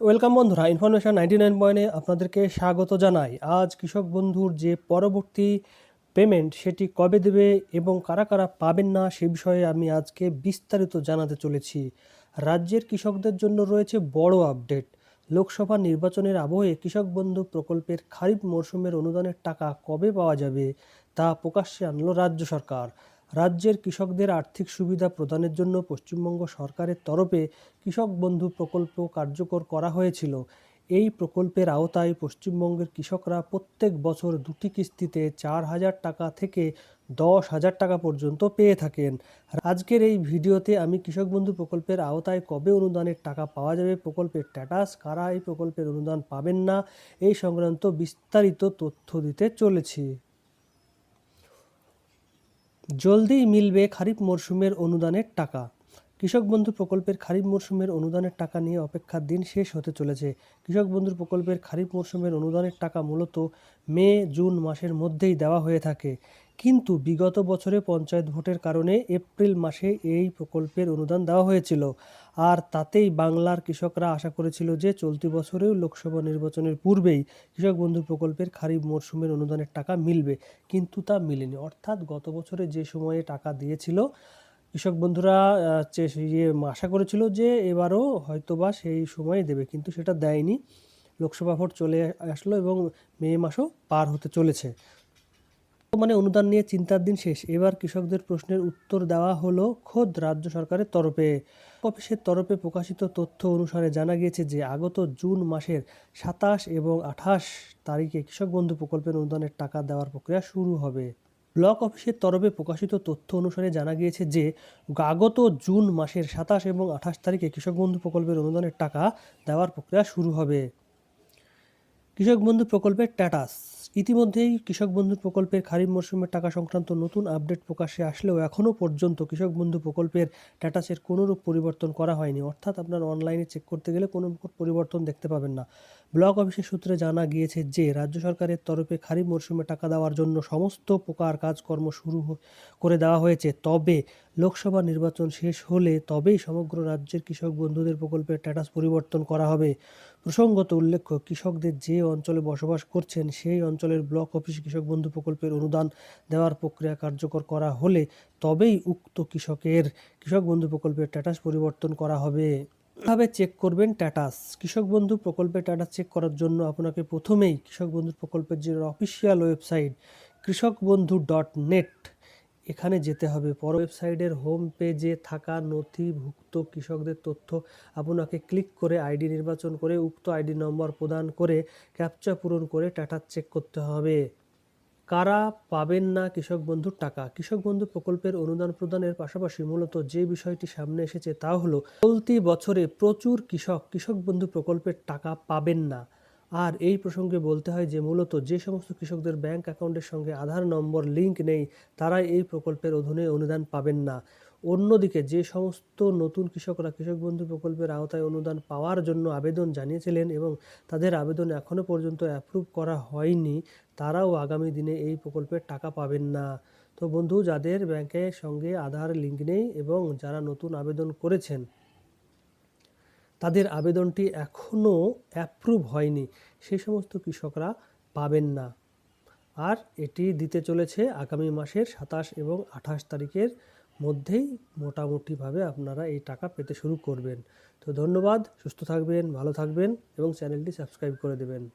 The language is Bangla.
ওয়েলকাম বন্ধুরা, ইনফরমেশন নাইনটি নাইন পয়েন্টে আপনাদেরকে স্বাগত জানাই। আজ কৃষক বন্ধুর যে পরবর্তী পেমেন্ট, সেটি কবে দেবে এবং কারা কারা পাবেন না, সে বিষয়ে আমি আজকে বিস্তারিত জানাতে চলেছি। রাজ্যের কৃষকদের জন্য রয়েছে বড় আপডেট। লোকসভা নির্বাচনের আবহে কৃষক বন্ধু প্রকল্পের খারিফ মরশুমের অনুদানের টাকা কবে পাওয়া যাবে, তা প্রকাশ্যে আনলো রাজ্য সরকার। রাজ্যের কৃষকদের আর্থিক সুবিধা প্রদানের জন্য পশ্চিমবঙ্গ সরকারের তরফে কৃষক বন্ধু প্রকল্প কার্যকর করা হয়েছিল। এই প্রকল্পের আওতায় পশ্চিমবঙ্গের কৃষকরা প্রত্যেক বছর দুটি কিস্তিতে চার হাজার টাকা থেকে দশ হাজার টাকা পর্যন্ত পেয়ে থাকেন। আজকের এই ভিডিওতে আমি কৃষক বন্ধু প্রকল্পের আওতায় কবে অনুদানের টাকা পাওয়া যাবে, প্রকল্পের স্ট্যাটাস কারা এই প্রকল্পের অনুদান পাবেন না, এই সংক্রান্ত বিস্তারিত তথ্য দিতে চলেছি। জলদিই মিলবে খারিফ মরশুমের অনুদানের টাকা। কৃষক বন্ধু প্রকল্পের খারিফ মরশুমের অনুদানের টাকা নিয়ে অপেক্ষার দিন শেষ হতে চলেছে। কৃষক বন্ধু প্রকল্পের খারিফ মরশুমের অনুদানের টাকা মূলত মে, জুন মাসের মধ্যেই দেওয়া হয়ে থাকে। কিন্তু বিগত বছরে পঞ্চায়েত ভোটের কারণে এপ্রিল মাসে এই প্রকল্পের অনুদান দেওয়া হয়েছিল। আর তাতেই বাংলার কৃষকরা আশা করেছিল যে চলতি বছরেও লোকসভা নির্বাচনের পূর্বেই কৃষক বন্ধু প্রকল্পের খারিফ মরশুমের অনুদানের টাকা মিলবে। কিন্তু তা মিলেনি। অর্থাৎ গত বছরে যে সময়ে টাকা দিয়েছিল, কৃষক বন্ধুরা ইয়ে আশা করেছিল যে এবারও হয়তোবা সেই সময় দেবে, কিন্তু সেটা দেয়নি। লোকসভা ভোট চলে আসলো এবং মে মাসও পার হতে চলেছে। মানে অনুদান নিয়ে চিন্তার দিন শেষ। এবার কৃষকদের প্রশ্নের উত্তর দেওয়া হলো খোদ রাজ্য সরকারের তরফে। অফিসের তরফে প্রকাশিত তথ্য অনুসারে জানা গিয়েছে যে, আগত জুন মাসের সাতাশ এবং আঠাশ তারিখে কৃষক বন্ধু প্রকল্পের অনুদানের টাকা দেওয়ার প্রক্রিয়া শুরু হবে। ব্লক অফিসের তরফে প্রকাশিত তথ্য অনুসারে জানা গিয়েছে যে, আগত জুন মাসের সাতাশ এবং আঠাশ তারিখে কৃষক বন্ধু প্রকল্পের অনুদানের টাকা দেওয়ার প্রক্রিয়া শুরু হবে। কৃষক বন্ধু প্রকল্পের স্ট্যাটাস। ইতিমধ্যেই কৃষক বন্ধু প্রকল্পের খারিফ মরশুমের টাকা সংক্রান্ত নতুন আপডেট প্রকাশে আসলেও এখনও পর্যন্ত কৃষক বন্ধু প্রকল্পের স্ট্যাটাসের কোনোরূপ পরিবর্তন করা হয়নি। অর্থাৎ আপনার অনলাইনে চেক করতে গেলে কোনো পরিবর্তন দেখতে পাবেন না। ব্লক অফিসের সূত্রে জানা গিয়েছে যে, রাজ্য সরকারের তরফে খারিফ মরশুমে টাকা দেওয়ার জন্য সমস্ত প্রকার কাজকর্ম শুরু করে দেওয়া হয়েছে। তবে লোকসভা নির্বাচন শেষ হলে তবেই সমগ্র রাজ্যের কৃষক বন্ধুদের প্রকল্পের স্ট্যাটাস পরিবর্তন করা হবে। প্রসঙ্গত উল্লেখ্য, কৃষকদের যে অঞ্চলে বসবাস করছেন, সেই অঞ্চলের ব্লক অফিস কৃষক বন্ধু প্রকল্পের অনুদান দেওয়ার প্রক্রিয়া কার্যকর করা হলে তবেই উক্ত কৃষকের, কৃষক বন্ধু প্রকল্পের স্ট্যাটাস পরিবর্তন করা হবে। কীভাবে চেক করবেন স্ট্যাটাস কৃষক বন্ধু প্রকল্পের স্ট্যাটাস চেক করার জন্য আপনাকে প্রথমেই কৃষক বন্ধু প্রকল্পের যে অফিসিয়াল ওয়েবসাইট কৃষক বন্ধু ডট নেট এখানে যেতে হবে। পর ওয়েবসাইটের হোম পেজে থাকা নথিভুক্ত কৃষকদের তথ্য আপনাকে ক্লিক করে আইডি নির্বাচন করে উক্ত আইডি নম্বর প্রদান করে ক্যাপচা পূরণ করে টাটা চেক করতে হবে। কারা পাবেন না কৃষক বন্ধুর টাকা? কৃষক বন্ধু প্রকল্পের অনুদান প্রদানের পাশাপাশি মূলত যে বিষয়টি সামনে এসেছে তা হলো, চলতি বছরে প্রচুর কৃষক কৃষক বন্ধু প্রকল্পের টাকা পাবেন না। আর এই প্রসঙ্গে বলতে হয় যে মূলত যে সমস্ত কৃষকদের ব্যাংক অ্যাকাউন্টের সঙ্গে আধার নম্বর লিংক নেই, তারাই এই প্রকল্পের অধীনে অনুদান পাবেন না। অন্যদিকে যে সমস্ত নতুন কৃষকরা কৃষক বন্ধু প্রকল্পের আওতায় অনুদান পাওয়ার জন্য আবেদন জানিয়েছিলেন এবং তাদের আবেদন এখনও পর্যন্ত অ্যাপ্রুভ করা হয়নি, তারাও আগামী দিনে এই প্রকল্পের টাকা পাবেন না। তো বন্ধু, যাদের ব্যাংকের সঙ্গে আধার লিঙ্ক নেই এবং যারা নতুন আবেদন করেছেন তাদের আবেদনটি এখনও অ্যাপ্রুভ হয়নি। সেই সমস্ত কৃষকরা পাবেন না। আর এটি দিতে চলেছে আগামী মাসের সাতাশ এবং আঠাশ তারিখের মধ্যেই মোটামুটিভাবে আপনারা এই টাকা পেতে শুরু করবেন। তো ধন্যবাদ, সুস্থ থাকবেন, ভালো থাকবেন এবং চ্যানেলটি সাবস্ক্রাইব করে দেবেন।